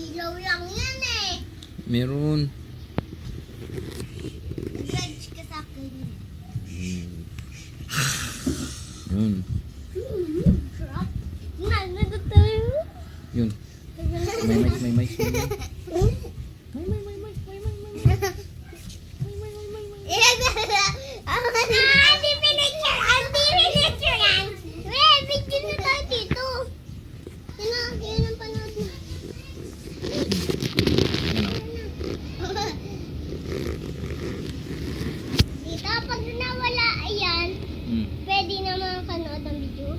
Ilaw lang yan eh. Meron. Judge ka sa akin. Yun. Sarap. Nanonood tayo. Yun. May mic, may mic. May, may, may, may, may, may, may, may. May, may, may, may, may. Ah, hindi pinicture! Hindi pinicture yan! Well, picture na tayo dito. Yan na, yan ang panood na. Ano? Dito, pag nawala ayan, Hmm. pwede na makakanood ang video.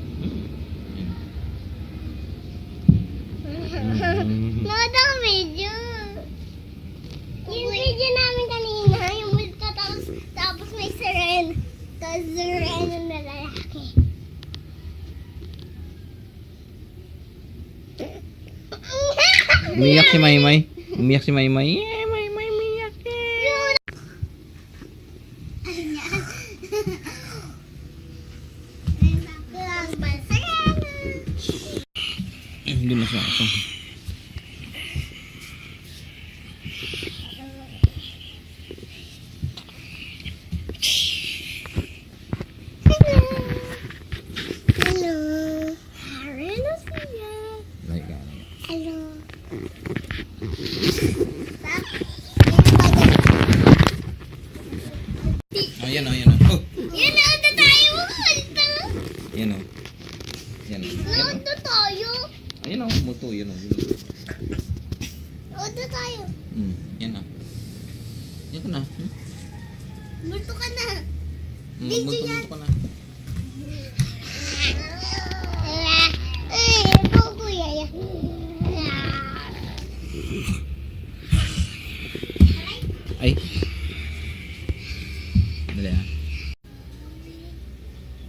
Mm. Nood ang video. Yung video namin kanina, yung multo tapos, tapos may siren. Tapos siren na lalaki. Umiyak si Maymay. Umiyak si Maymay. Yeah, Maymay, umiyak. eh. Hindi na siya. Hello. Ayan o, ayan o. Oh, Yan ito tayo. Ayan o. Ayan o. Ayan o. Ito tayo. Ayan o, muto. Ayan o. Ito tayo. Hmm, yan o. Yan ka na. Hmm? Multo ka na. Hmm, Video Muto, yan. muto ka na. Ay. Dali ah.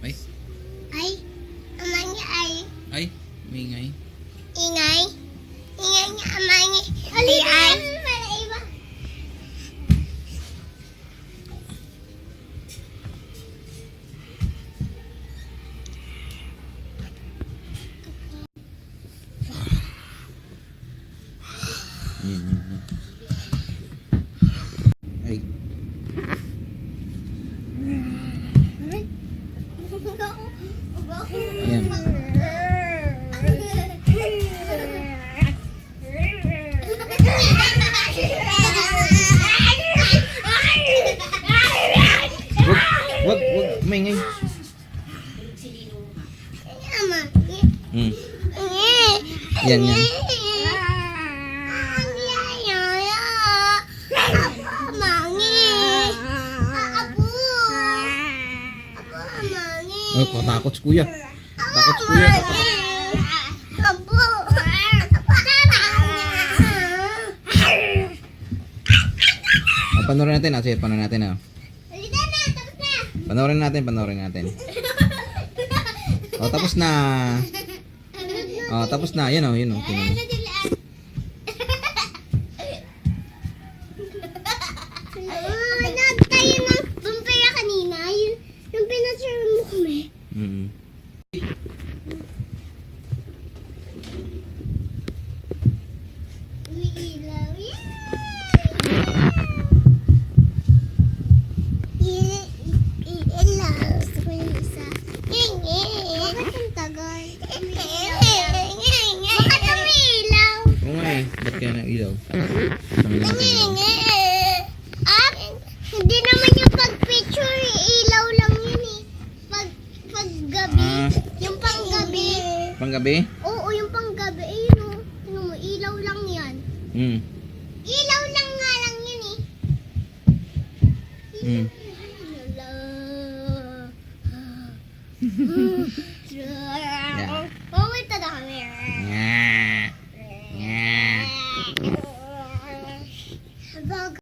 Ay, Ay. Ayan. Wag, wag, wag. Mingay. Hmm. Yan, yan. Ay, katakot si kuya. Takot si kuya. Ah, panoorin natin. Ah, sige, panoorin natin. Ah. Panoorin natin, panoorin natin. Oh, tapos na. Oh, tapos na. Yan oh, yun oh. Tingnan mo. Isa. Bakit ang tagal? Bakit umiilaw? Oo nga eh. Ba't kaya nailaw? Sabi natin. Ah, hindi naman yung pag-picture, ilaw lang yun eh. Pag, pag gabi, Ah. yung panggabi. Panggabi? Oo, yung panggabi, eh yun oh. Tingnan mo, ilaw lang yan. Hmm. Ilaw lang nga lang yun eh. Hmm. Yeah.